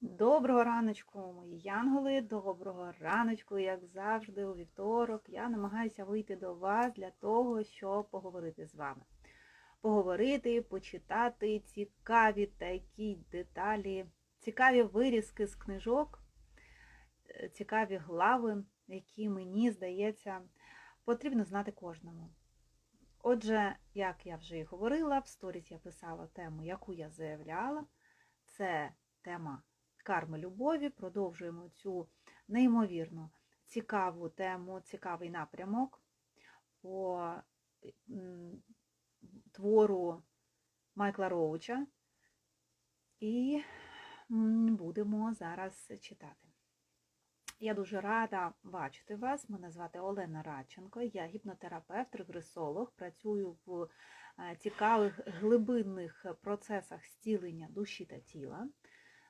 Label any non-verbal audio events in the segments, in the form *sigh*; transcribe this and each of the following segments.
Доброго раночку, мої янголи, доброго раночку, як завжди, у вівторок. Я намагаюся вийти до вас для того, щоб поговорити з вами. Поговорити, почитати цікаві такі деталі, цікаві вирізки з книжок, е, цікаві глави, які, мені здається, потрібно знати кожному. Отже, як я вже і говорила, в сторіс я писала тему, яку я заявляла. Це тема карми любові. Продовжуємо цю неймовірно цікаву тему, цікавий напрямок по твору Майкла Роуча. І будемо зараз читати. Я дуже рада бачити вас. Мене звати Олена Радченко, я гіпнотерапевт, регресолог, працюю в е, цікавих глибинних процесах зцілення душі та тіла.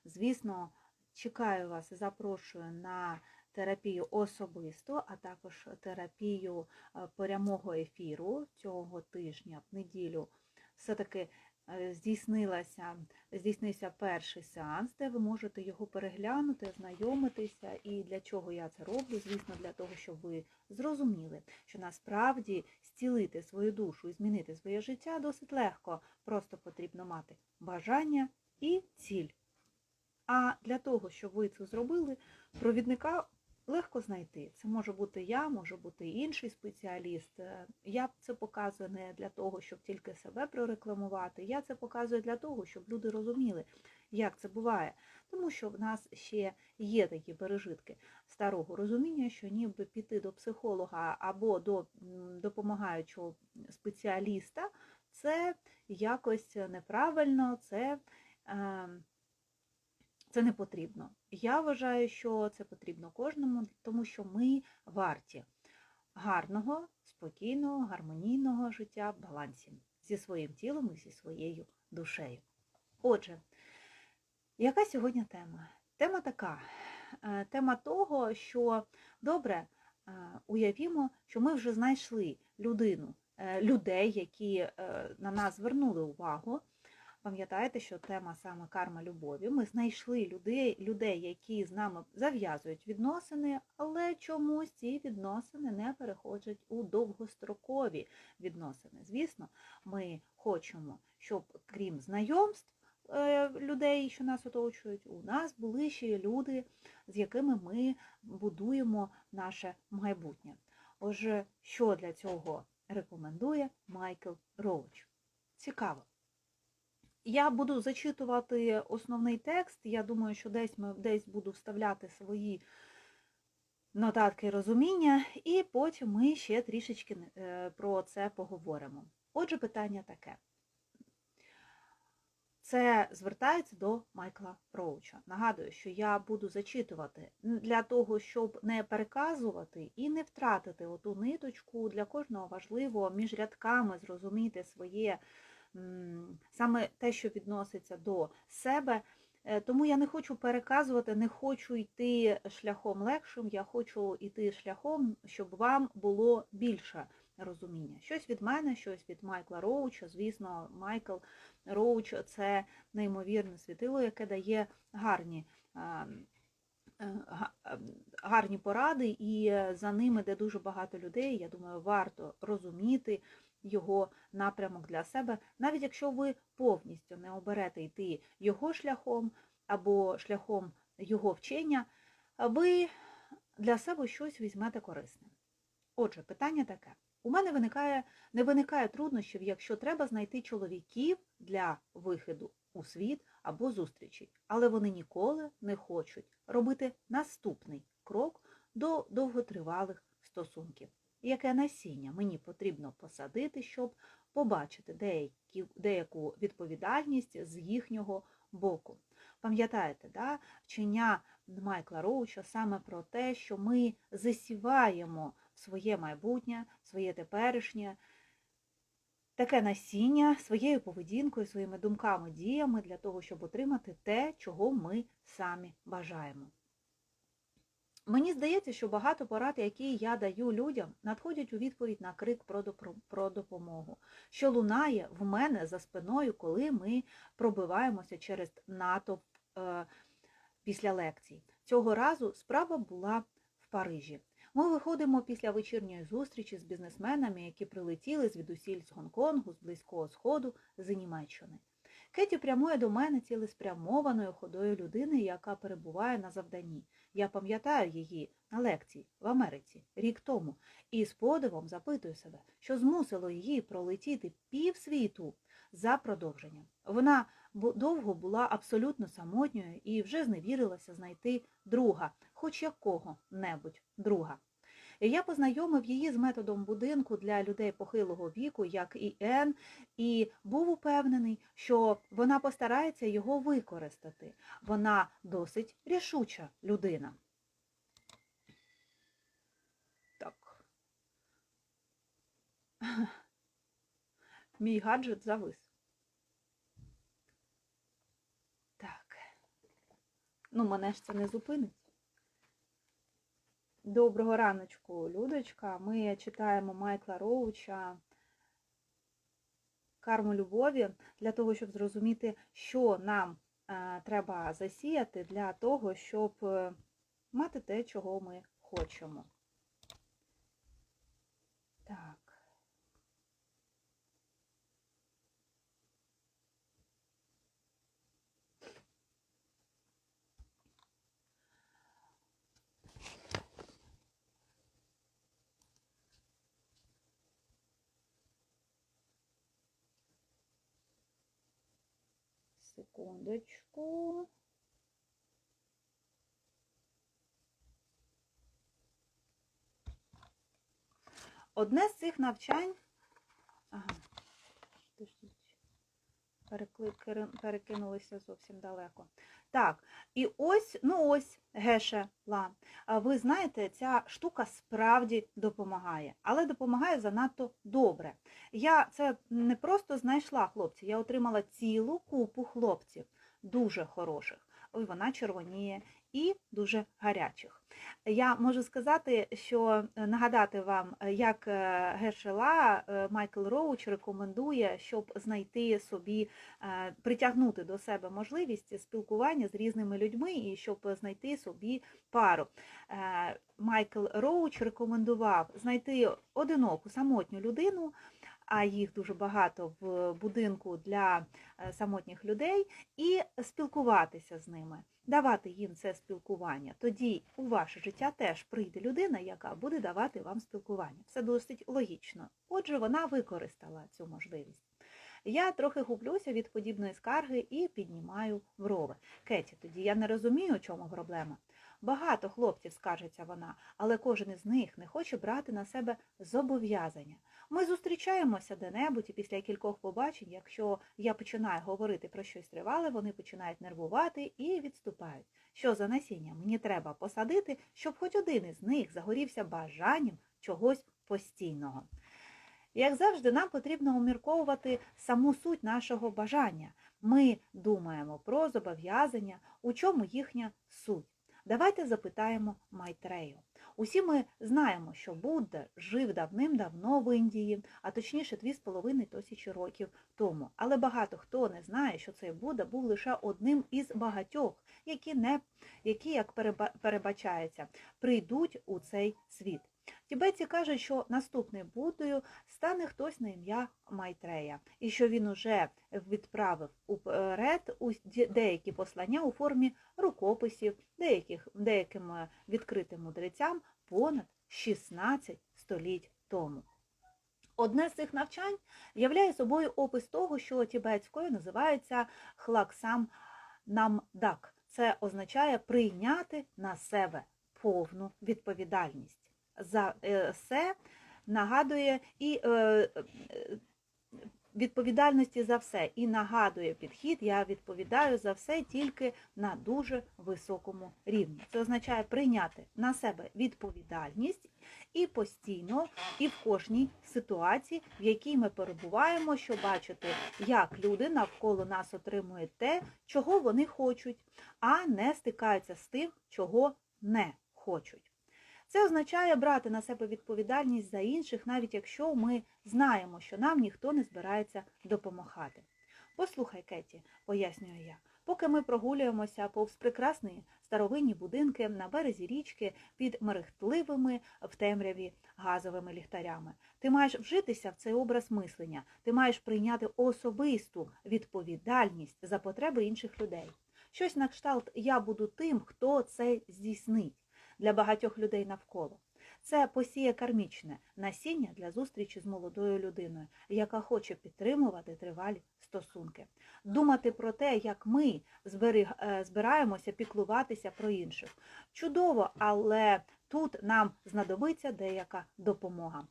Звісно, чекаю вас і запрошую на терапію особисто, а також терапію е, прямого ефіру цього тижня в неділю. Все-таки е, здійснилася, здійснився перший сеанс, де ви можете його переглянути, ознайомитися. І для чого я це роблю? Звісно, для того, щоб ви зрозуміли, що насправді зцілити свою душу і змінити своє життя досить легко. Просто потрібно мати бажання і ціль. А для того, щоб ви це зробили, провідника легко знайти. Це може бути я, може бути інший спеціаліст. Е, Я це показую не для того, щоб тільки себе прорекламувати. Я це показую для того, щоб люди розуміли, як це буває. Тому що в нас ще є такі пережитки старого розуміння, що ніби піти до психолога або до допомагаючого спеціаліста це якось неправильно, це. е, це не потрібно. Я вважаю, що це потрібно кожному, тому що ми варті гарного, спокійного, гармонійного життя в балансі зі своїм тілом і зі своєю душею. Отже, яка сьогодні тема? Тема така. Е, Тема того, що добре, е, уявімо, що ми вже знайшли людину, е, людей, які на нас звернули увагу. Пам'ятаєте, що тема саме карма любові. Ми знайшли людей, людей, які з нами зав'язують відносини, але чомусь ці відносини не переходять у довгострокові відносини. Звісно, ми хочемо, щоб крім знайомств е, людей, що нас оточують, у нас були ще люди, з якими ми будуємо наше майбутнє. Отже, що для цього рекомендує Майкл Роуч? Цікаво. Я буду зачитувати основний текст. Я думаю, що десь ми десь буду вставляти свої нотатки розуміння, і потім ми ще трішечки е, про це поговоримо. Отже, питання таке. Це звертається до Майкла Роуча. Нагадую, що я буду зачитувати для того, щоб не переказувати і не втратити оту ниточку. Для кожного важливо між рядками зрозуміти своє саме те, що відноситься до себе. Е, Тому я не хочу переказувати, не хочу йти шляхом легшим, я хочу йти шляхом, щоб вам було більше розуміння. Щось від мене, щось від Майкла Роуча. Звісно, Майкл Роуч це неймовірне світило, яке дає гарні. Гарні поради, і за ними, де дуже багато людей, я думаю, варто розуміти його напрямок для себе, навіть якщо ви повністю не оберете йти його шляхом або шляхом його вчення, ви для себе щось візьмете корисне. Отже, питання таке. У мене виникає, не виникає труднощів, якщо треба знайти чоловіків для виходу у світ або зустрічей, але вони ніколи не хочуть робити наступний крок до довготривалих стосунків. Яке насіння мені потрібно посадити, щоб побачити деякі, деяку відповідальність з їхнього боку. Пам'ятаєте, да, вчення Майкла Роуча саме про те, що ми засіваємо своє майбутнє, своє теперішнє, таке насіння своєю поведінкою, своїми думками, діями для того, щоб отримати те, чого ми самі бажаємо. Мені здається, що багато порад, які я даю людям, надходять у відповідь на крик про допомогу, що лунає в мене за спиною, коли ми пробиваємося через натовп після лекцій. Цього разу справа була в Парижі. Ми виходимо після вечірньої зустрічі з бізнесменами, які прилетіли звідусіль з Гонконгу, з Близького Сходу, з Німеччини. Кеті прямує до мене цілеспрямованою ходою людини, яка перебуває на завданні. Я пам'ятаю її на лекції в Америці рік тому, і з подивом запитую себе, що змусило її пролетіти півсвіту за продовженням. Вона довго була абсолютно самотньою і вже зневірилася знайти друга, хоч якого-небудь друга. Я познайомив її з методом будинку для людей похилого віку, як і Ен, і був упевнений, що вона постарається його використати. Вона досить рішуча людина. Так. *laughs* Мій гаджет завис. Так. Ну, мене ж це не зупинить. Доброго раночку, Людочка. Ми читаємо Майкла Роуча Карму любові для того, щоб зрозуміти, що нам е, треба засіяти для того, щоб е, мати те, чого ми хочемо. Так. Секундочку. Одне з цих навчань. Ага, перекинулися зовсім далеко. Так, і ось, ну ось, гешела. Ви знаєте, ця штука справді допомагає, але допомагає занадто добре. Я це не просто знайшла хлопців, я отримала цілу купу хлопців, дуже хороших. Ой, вона червоніє і дуже гарячих. Я можу сказати, що е, нагадати вам, е, як е, Гешела Майкл Роуч рекомендує, щоб знайти собі, притягнути до себе можливість спілкування з різними людьми і щоб знайти собі пару. Майкл Роуч рекомендував знайти одиноку самотню людину а їх дуже багато в будинку для самотніх людей, і спілкуватися з ними, давати їм це спілкування. Тоді у ваше життя теж прийде людина, яка буде давати вам спілкування. Все досить логічно. Отже, вона використала цю можливість. Я трохи гублюся від подібної скарги і піднімаю брови. Кеті, тоді я не розумію, у чому проблема. Багато хлопців, скаржиться вона, але кожен із них не хоче брати на себе зобов'язання. Ми зустрічаємося де-небудь і після кількох побачень, якщо я починаю говорити про щось тривале, вони починають нервувати і відступають. Що за насіння мені треба посадити, щоб хоч один із них загорівся бажанням чогось постійного. Як завжди, нам потрібно умірковувати саму суть нашого бажання. Ми думаємо про зобов'язання, у чому їхня суть. Давайте запитаємо Майтрею. Усі ми знаємо, що Будда жив давним-давно в Індії, а точніше 2,5 тисячі років тому. Але багато хто не знає, що цей Будда був лише одним із багатьох, які, не, які як перебачається, прийдуть у цей світ. Тібетці кажуть, що наступним Буддою стане хтось на ім'я Майтрея, і що він уже відправив уперед деякі послання у формі рукописів, деяких, деяким е, відкритим мудрецям понад 16 століть тому. Одне з цих навчань являє собою опис того, що тібетською називається хлаксам намдак. Це означає прийняти на себе повну відповідальність за е, все нагадує і е, е, відповідальності за все. І нагадує підхід, я відповідаю за все тільки на дуже високому рівні. Це означає прийняти на себе відповідальність і постійно, і в кожній ситуації, в якій ми перебуваємо, щоб бачити, як люди навколо нас отримують те, чого вони хочуть, а не стикаються з тим, чого не хочуть. Це означає брати на себе відповідальність за інших, навіть якщо ми знаємо, що нам ніхто не збирається допомагати. Послухай, Кеті, пояснюю я, Поки ми прогулюємося повз прекрасні старовинні будинки на березі річки під мерехтливими в темряві газовими ліхтарями. Ти маєш вжитися в цей образ мислення, ти маєш прийняти особисту відповідальність за потреби інших людей. Щось на кшталт я буду тим, хто це здійснить для багатьох людей навколо. Це посіє кармічне насіння для зустрічі з молодою людиною, яка хоче підтримувати тривалі стосунки. Думати про те, як ми е, збираємося піклуватися про інших. Чудово, але тут нам знадобиться деяка допомога.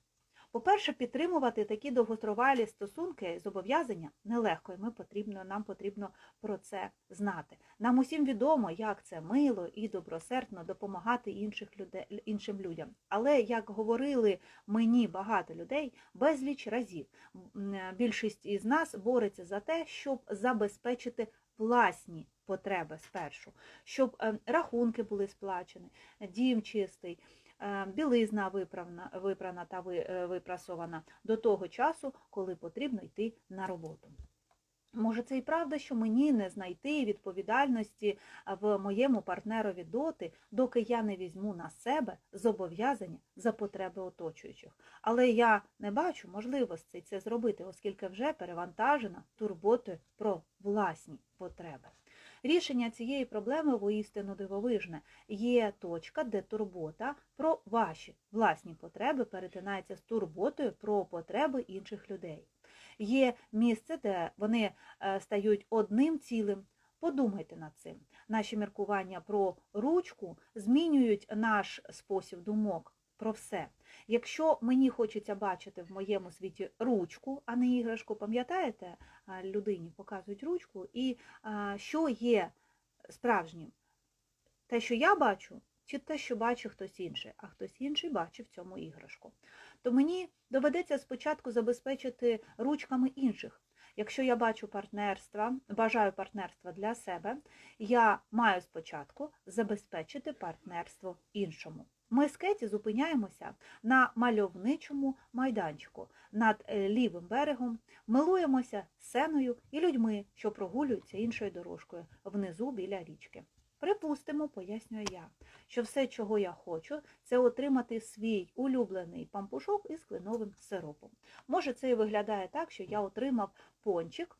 По-перше, підтримувати такі довготривалі стосунки, зобов'язання нелегко, і ми потрібно, нам потрібно про це знати. Нам усім відомо, як це мило і добросердно допомагати інших людей, іншим людям. Але, як говорили мені багато людей, безліч разів е, більшість із нас бореться за те, щоб забезпечити власні потреби спершу, щоб е, рахунки були сплачені, дім чистий, білизна виправна, випрана та е, випрасована до того часу, коли потрібно йти на роботу. Може, це і правда, що мені не знайти відповідальності в моєму партнерові доти, доки я не візьму на себе зобов'язання за потреби оточуючих. Але я не бачу можливостей це зробити, оскільки вже перевантажена турботою про власні потреби. Рішення цієї проблеми воістину дивовижне. Є точка, де турбота про ваші власні потреби перетинається з турботою про потреби інших людей. Є місце, де вони е, стають одним цілим. Подумайте над цим. Наші міркування про ручку змінюють наш спосіб думок про все. Якщо мені хочеться бачити в моєму світі ручку, а не іграшку, пам'ятаєте, людині показують ручку, і а, що є справжнім? Те, що я бачу, чи те, що бачить хтось інший, а хтось інший бачив цьому іграшку. То мені доведеться спочатку забезпечити ручками інших. Якщо я бачу партнерства, бажаю партнерства для себе, я маю спочатку забезпечити партнерство іншому. Ми з Кеті зупиняємося на мальовничому майданчику над е, лівим берегом, милуємося сценою і людьми, що прогулюються іншою дорожкою внизу біля річки. Припустимо, пояснюю я, що все, чого я хочу, це отримати свій улюблений пампушок із кленовим сиропом. Може, це і виглядає так, що я отримав пончик,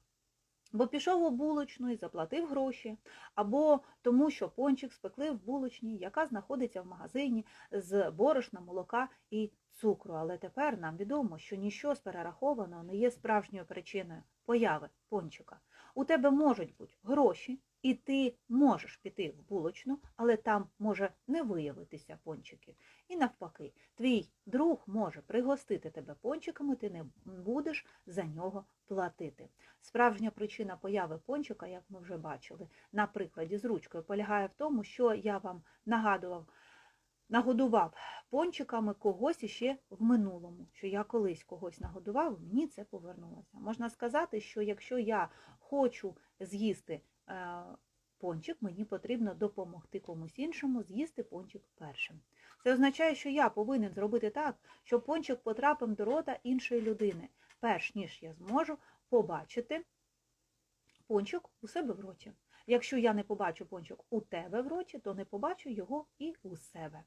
бо пішов у булочну і заплатив гроші, або тому, що пончик спекли в булочні, яка знаходиться в магазині з борошна, молока і цукру. Але тепер нам відомо, що ніщо з перерахованого не є справжньою причиною появи пончика. У тебе можуть бути гроші, і ти можеш піти в булочну, але там може не виявитися пончиків. І навпаки, твій друг може пригостити тебе пончиками, ти не будеш за нього платити. Справжня причина появи пончика, як ми вже бачили, на прикладі з ручкою, полягає в тому, що я вам нагадував, нагодував пончиками когось іще в минулому, що я колись когось нагодував, мені це повернулося. Можна сказати, що якщо я хочу з'їсти пончик, мені потрібно допомогти комусь іншому з'їсти пончик першим. Це означає, що я повинен зробити так, щоб пончик потрапив до рота іншої людини, перш ніж я зможу побачити пончик у себе в роті. Якщо я не побачу пончик у тебе в роті, то не побачу його і у себе.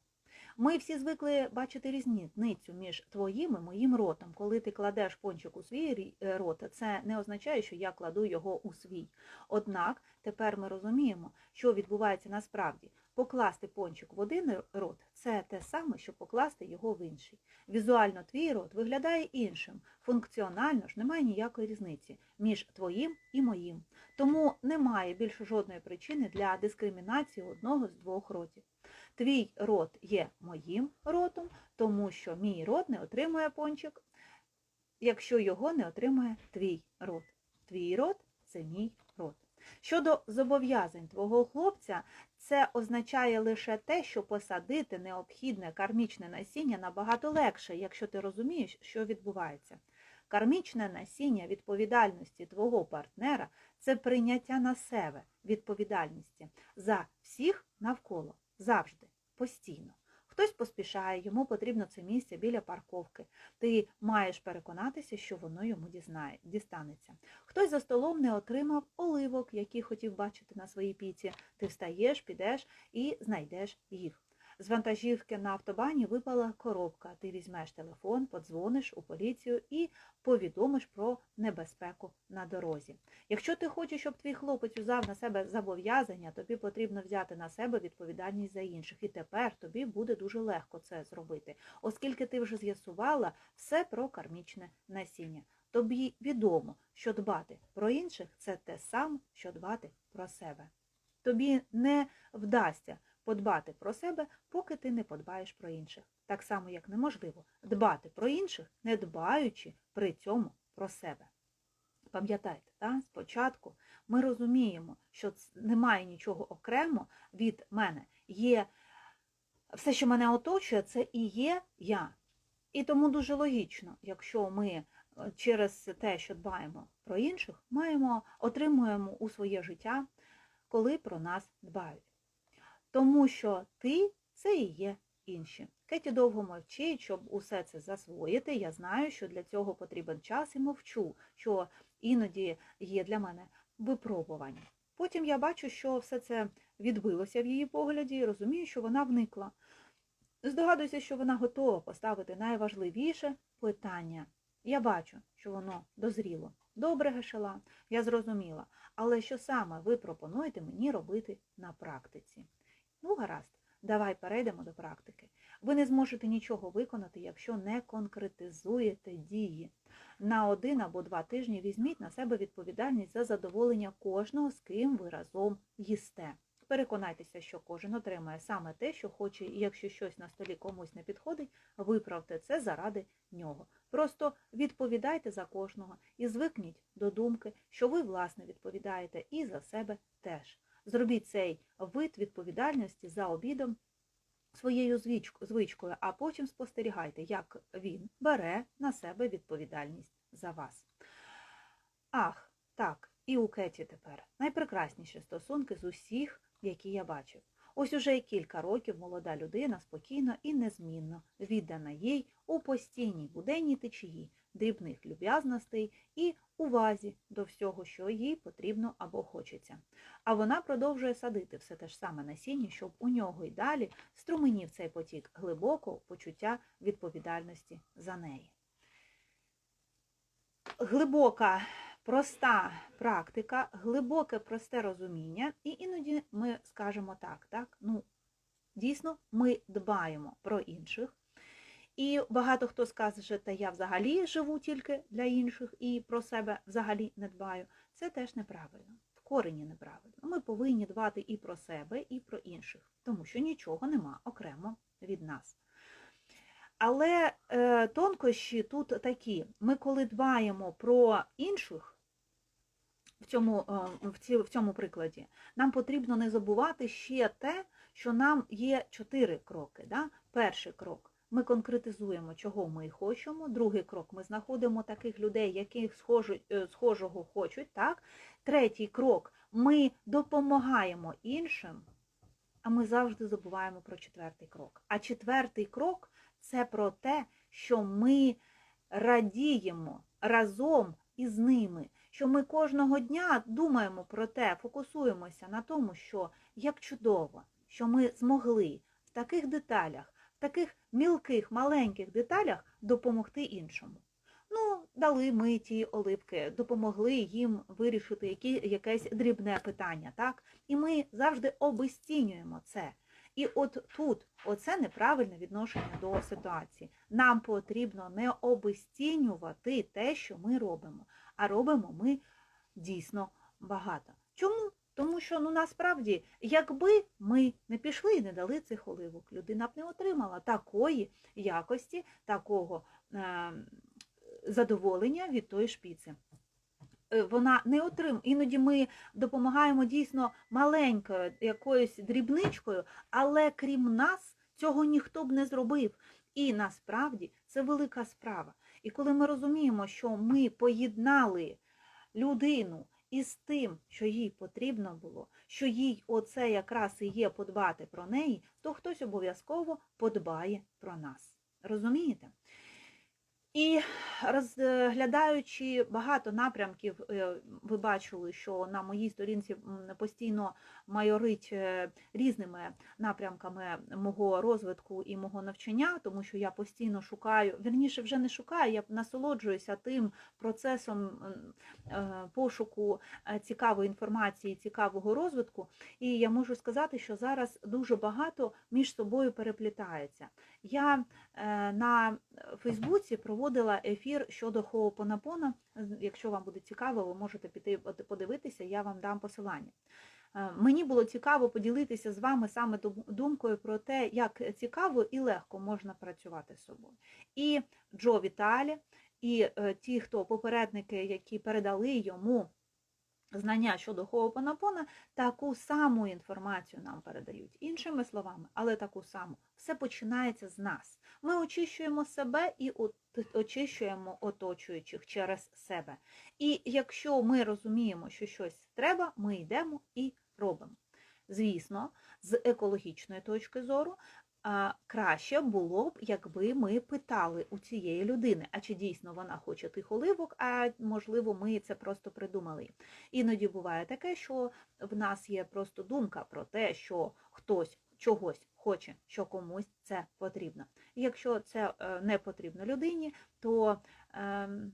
Ми всі звикли бачити різницю між твоїм і моїм ротом. Коли ти кладеш пончик у свій е, рот, це не означає, що я кладу його у свій. Однак тепер ми розуміємо, що відбувається насправді. Покласти пончик в один рот це те саме, що покласти його в інший. Візуально твій рот виглядає іншим. Функціонально ж немає ніякої різниці між твоїм і моїм. Тому немає більше жодної причини для дискримінації одного з двох ротів. Твій рот є моїм ротом, тому що мій рот не отримує пончик, якщо його не отримує твій рот. Твій рот це мій рот. Щодо зобов'язань твого хлопця, це означає лише те, що посадити необхідне кармічне насіння набагато легше, якщо ти розумієш, що відбувається. Кармічне насіння відповідальності твого партнера це прийняття на себе відповідальності за всіх навколо, завжди, постійно. Хтось поспішає, йому потрібно це місце біля парковки. Ти маєш переконатися, що воно йому дізнає, дістанеться. Хтось за столом не отримав оливок, які хотів бачити на своїй піці. Ти встаєш, підеш і знайдеш їх. З вантажівки на автобані випала коробка. Ти візьмеш телефон, подзвониш у поліцію і повідомиш про небезпеку на дорозі. Якщо ти хочеш, щоб твій хлопець узяв на себе зобов'язання, тобі потрібно взяти на себе відповідальність за інших. І тепер тобі буде дуже легко це зробити, оскільки ти вже з'ясувала все про кармічне насіння. Тобі відомо, що дбати про інших це те саме, що дбати про себе. Тобі не вдасться подбати про себе, поки ти не подбаєш про інших. Так само, як неможливо дбати про інших, не дбаючи при цьому про себе. Пам'ятайте, та? спочатку ми розуміємо, що немає нічого окремо від мене. Є все, що мене оточує, це і є я. І тому дуже логічно, якщо ми через те, що дбаємо про інших, маємо, отримуємо у своє життя, коли про нас дбають. Тому що ти це і є інші. Кеті довго мовчить, щоб усе це засвоїти. Я знаю, що для цього потрібен час і мовчу, що іноді є для мене випробування. Потім я бачу, що все це відбилося в її погляді і розумію, що вона вникла. Здогадуюся, що вона готова поставити найважливіше питання. Я бачу, що воно дозріло. Добре, Гешела, я зрозуміла. Але що саме ви пропонуєте мені робити на практиці? Ну, гаразд, давай перейдемо до практики. Ви не зможете нічого виконати, якщо не конкретизуєте дії. На один або два тижні візьміть на себе відповідальність за задоволення кожного, з ким ви разом їсте. Переконайтеся, що кожен отримає саме те, що хоче, і якщо щось на столі комусь не підходить, виправте це заради нього. Просто відповідайте за кожного і звикніть до думки, що ви, власне, відповідаєте і за себе теж. Зробіть цей вид відповідальності за обідом своєю звичкою, а потім спостерігайте, як він бере на себе відповідальність за вас. Ах, так, і у Кеті тепер найпрекрасніші стосунки з усіх, які я бачив. Ось уже кілька років молода людина спокійно і незмінно віддана їй у постійній буденній течії, дрібних люб'язностей і увазі до всього, що їй потрібно або хочеться. А вона продовжує садити все те ж саме насіння, щоб у нього й далі струменів цей потік глибокого почуття відповідальності за неї. Глибока, проста практика, глибоке, просте розуміння, і іноді ми скажемо так, так, ну, дійсно, ми дбаємо про інших. І багато хто скаже, та я взагалі живу тільки для інших і про себе взагалі не дбаю. Це теж неправильно, в корені неправильно. Ми повинні дбати і про себе, і про інших, тому що нічого нема окремо від нас. Але е, тонкощі тут такі: ми, коли дбаємо про інших, в цьому, е, в цьому прикладі, нам потрібно не забувати ще те, що нам є чотири кроки. Да? Перший крок. Ми конкретизуємо, чого ми хочемо. Другий крок ми знаходимо таких людей, які схожого хочуть. Так? Третій крок ми допомагаємо іншим, а ми завжди забуваємо про четвертий крок. А четвертий крок це про те, що ми радіємо разом із ними, що ми кожного дня думаємо про те, фокусуємося на тому, що як чудово, що ми змогли в таких деталях таких мілких, маленьких деталях допомогти іншому. Ну, дали ми ті оливки, допомогли їм вирішити які, якесь дрібне питання, так? І ми завжди обесцінюємо це. І от тут оце неправильне відношення до ситуації. Нам потрібно не обесцінювати те, що ми робимо, а робимо ми дійсно багато. Чому? Тому що ну насправді, якби ми не пішли і не дали цих оливок, людина б не отримала такої якості, такого е, задоволення від тої шпіци. Е, вона не отримує. Іноді ми допомагаємо дійсно маленькою якоюсь дрібничкою, але крім нас цього ніхто б не зробив. І насправді це велика справа. І коли ми розуміємо, що ми поєднали людину із тим, що їй потрібно було, що їй оце якраз і є подбати про неї, то хтось обов'язково подбає про нас. Розумієте? І розглядаючи багато напрямків, е, ви бачили, що на моїй сторінці постійно майорить е, різними напрямками мого розвитку і мого навчання, тому що я постійно шукаю, верніше вже не шукаю, я насолоджуюся тим процесом е, пошуку цікавої інформації, цікавого розвитку. І я можу сказати, що зараз дуже багато між собою переплітається. Я на Фейсбуці проводила ефір щодо Хоопонапона. Якщо вам буде цікаво, ви можете піти подивитися, я вам дам посилання. Е, мені було цікаво поділитися з вами саме думкою про те, як цікаво і легко можна працювати з собою. І Джо Віталі, і е, ті, хто попередники, які передали йому знання щодо Хоопонапона, таку саму інформацію нам передають. Іншими словами, але таку саму. Все починається з нас. Ми очищуємо себе і очищуємо оточуючих через себе. І якщо ми розуміємо, що щось треба, ми йдемо і робимо. Звісно, з екологічної точки зору краще було б, якби ми питали у цієї людини, а чи дійсно вона хоче тих оливок, а можливо, ми це просто придумали. Іноді буває таке, що в нас є просто думка про те, що хтось чогось хоче, що комусь це потрібно. якщо це е, не потрібно людині, то ем,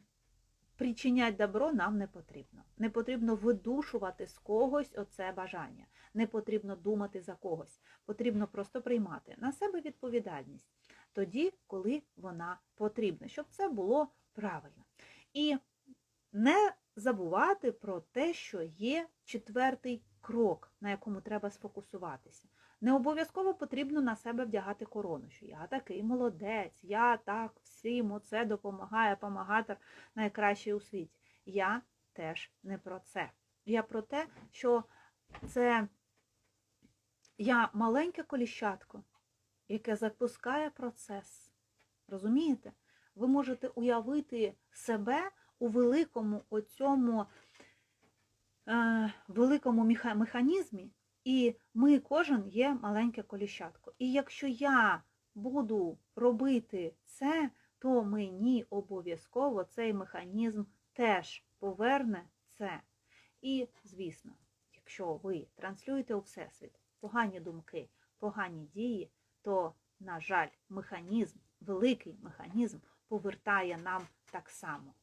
причинять добро нам не потрібно. Не потрібно видушувати з когось оце бажання, не потрібно думати за когось. Потрібно просто приймати на себе відповідальність тоді, коли вона потрібна, щоб це було правильно. І не забувати про те, що є четвертий крок, на якому треба сфокусуватися. Не обов'язково потрібно на себе вдягати корону, що я такий молодець, я так всім оце допомагає, помагатор найкращий у світі. Я теж не про це. Я про те, що це я маленьке коліщатко, яке запускає процес. Розумієте? Ви можете уявити себе у великому оцьому е, великому механізмі, і ми кожен є маленьке коліщатко. І якщо я буду робити це, то мені обов'язково цей механізм теж поверне це. І, звісно, якщо ви транслюєте у Всесвіт погані думки, погані дії, то, на жаль, механізм, великий механізм повертає нам так само.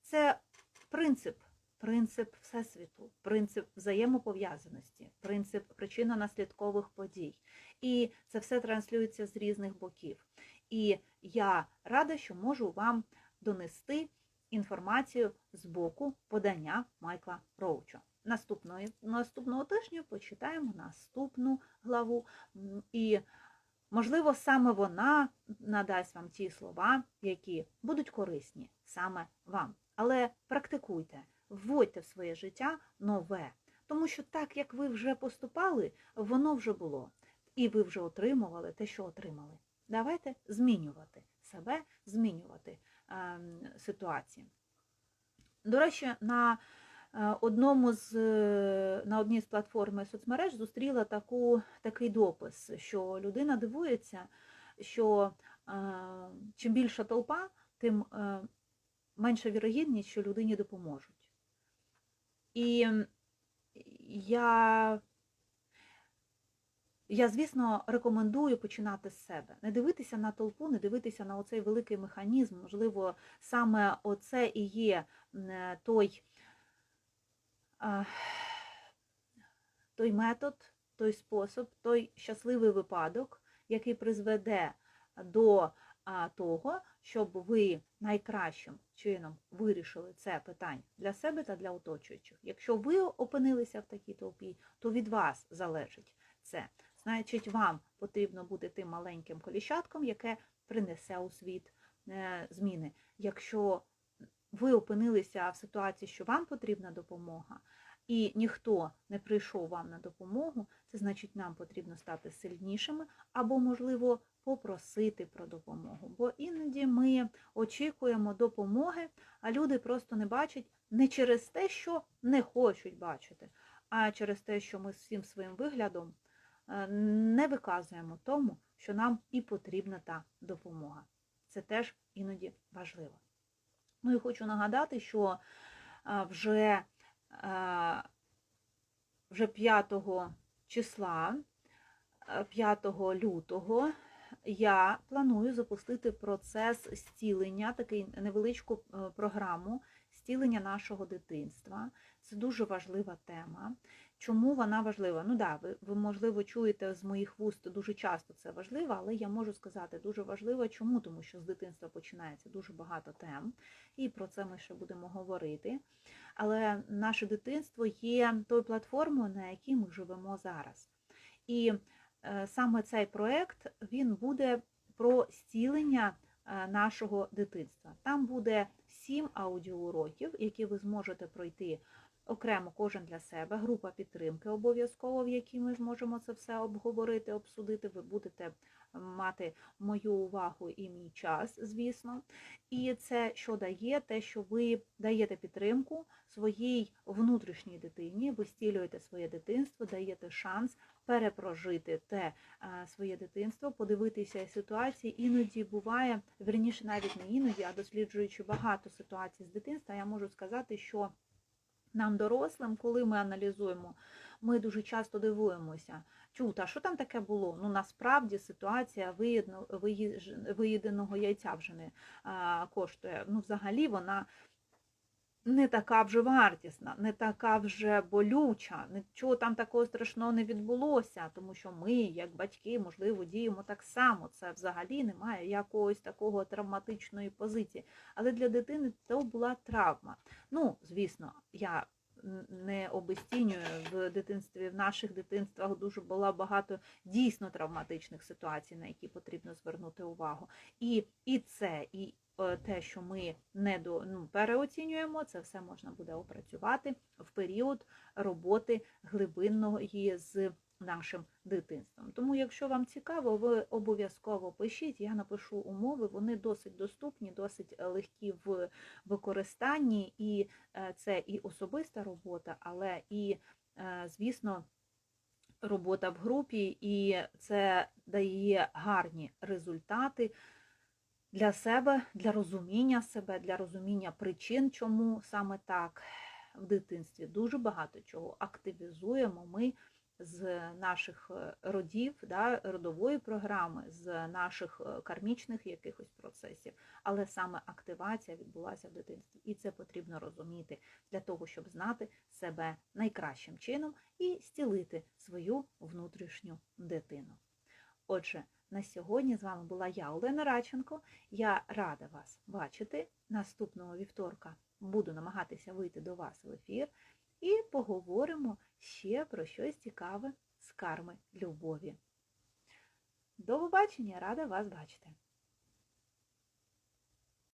Це принцип принцип Всесвіту, принцип взаємопов'язаності, принцип причинно-наслідкових подій. І це все транслюється з різних боків. І я рада, що можу вам донести інформацію з боку подання Майкла Роуча. Наступної, Наступного тижня почитаємо наступну главу. І, можливо, саме вона надасть вам ті слова, які будуть корисні саме вам. Але практикуйте вводьте в своє життя нове. Тому що так, як ви вже поступали, воно вже було. І ви вже отримували те, що отримали. Давайте змінювати себе, змінювати е, ситуації. До речі, на е, одному з, е, на одній з платформ соцмереж зустріла таку, такий допис, що людина дивується, що е, чим більша толпа, тим е, менша вірогідність, що людині допоможуть. І я, я, звісно, рекомендую починати з себе. Не дивитися на толпу, не дивитися на оцей великий механізм. Можливо, саме оце і є той, той метод, той спосіб, той щасливий випадок, який призведе до того, щоб ви найкращим чином вирішили це питання для себе та для оточуючих. Якщо ви опинилися в такій толпі, то від вас залежить це. Значить, вам потрібно бути тим маленьким коліщатком, яке принесе у світ е, зміни. Якщо ви опинилися в ситуації, що вам потрібна допомога, і ніхто не прийшов вам на допомогу, це значить, нам потрібно стати сильнішими або, можливо, попросити про допомогу. Бо іноді ми очікуємо допомоги, а люди просто не бачать не через те, що не хочуть бачити, а через те, що ми всім своїм виглядом е, не виказуємо тому, що нам і потрібна та допомога. Це теж іноді важливо. Ну і хочу нагадати, що е, вже, е, вже 5 числа, е, 5 лютого, я планую запустити процес зцілення, такий невеличку е, програму зцілення нашого дитинства. Це дуже важлива тема. Чому вона важлива? Ну да, ви, ви, можливо, чуєте з моїх вуст дуже часто це важливо, але я можу сказати дуже важливо. Чому? Тому що з дитинства починається дуже багато тем, і про це ми ще будемо говорити. Але наше дитинство є тою платформою, на якій ми живемо зараз. І саме цей проект він буде про зцілення е, нашого дитинства. Там буде сім аудіоуроків, які ви зможете пройти окремо кожен для себе, група підтримки обов'язково, в якій ми зможемо це все обговорити, обсудити. Ви будете мати мою увагу і мій час, звісно. І це що дає? Те, що ви даєте підтримку своїй внутрішній дитині, ви стілюєте своє дитинство, даєте шанс перепрожити те а, своє дитинство, подивитися ситуації. Іноді буває, верніше навіть не іноді, а досліджуючи багато ситуацій з дитинства, я можу сказати, що нам, дорослим, коли ми аналізуємо, ми дуже часто дивуємося, чута, що там таке було? Ну насправді ситуація виєдно- виїденого яйця вже не коштує. Ну, взагалі вона не така вже вартісна, не така вже болюча, нічого там такого страшного не відбулося, тому що ми, як батьки, можливо, діємо так само. Це взагалі немає якогось такого травматичної позиції. Але для дитини то була травма. Ну, звісно, я не обесцінюю в дитинстві, в наших дитинствах дуже було багато дійсно травматичних ситуацій, на які потрібно звернути увагу. І, і це, і те, що ми не до, ну, переоцінюємо, це все можна буде опрацювати в період роботи глибинної з нашим дитинством. Тому, якщо вам цікаво, ви обов'язково пишіть. Я напишу умови, вони досить доступні, досить е, легкі в використанні, і е, це і особиста робота, але і, е, звісно, робота в групі, і це дає гарні результати для себе, для розуміння себе, для розуміння причин, чому саме так в дитинстві дуже багато чого активізуємо ми з наших е, родів, да, родової програми, з наших е, кармічних якихось процесів, але саме активація відбулася в дитинстві. І це потрібно розуміти для того, щоб знати себе найкращим чином і зцілити свою внутрішню дитину. Отже, на сьогодні з вами була я, Олена Радченко. Я рада вас бачити. Наступного вівторка буду намагатися вийти до вас в ефір і поговоримо ще про щось цікаве з карми любові. До побачення, рада вас бачити!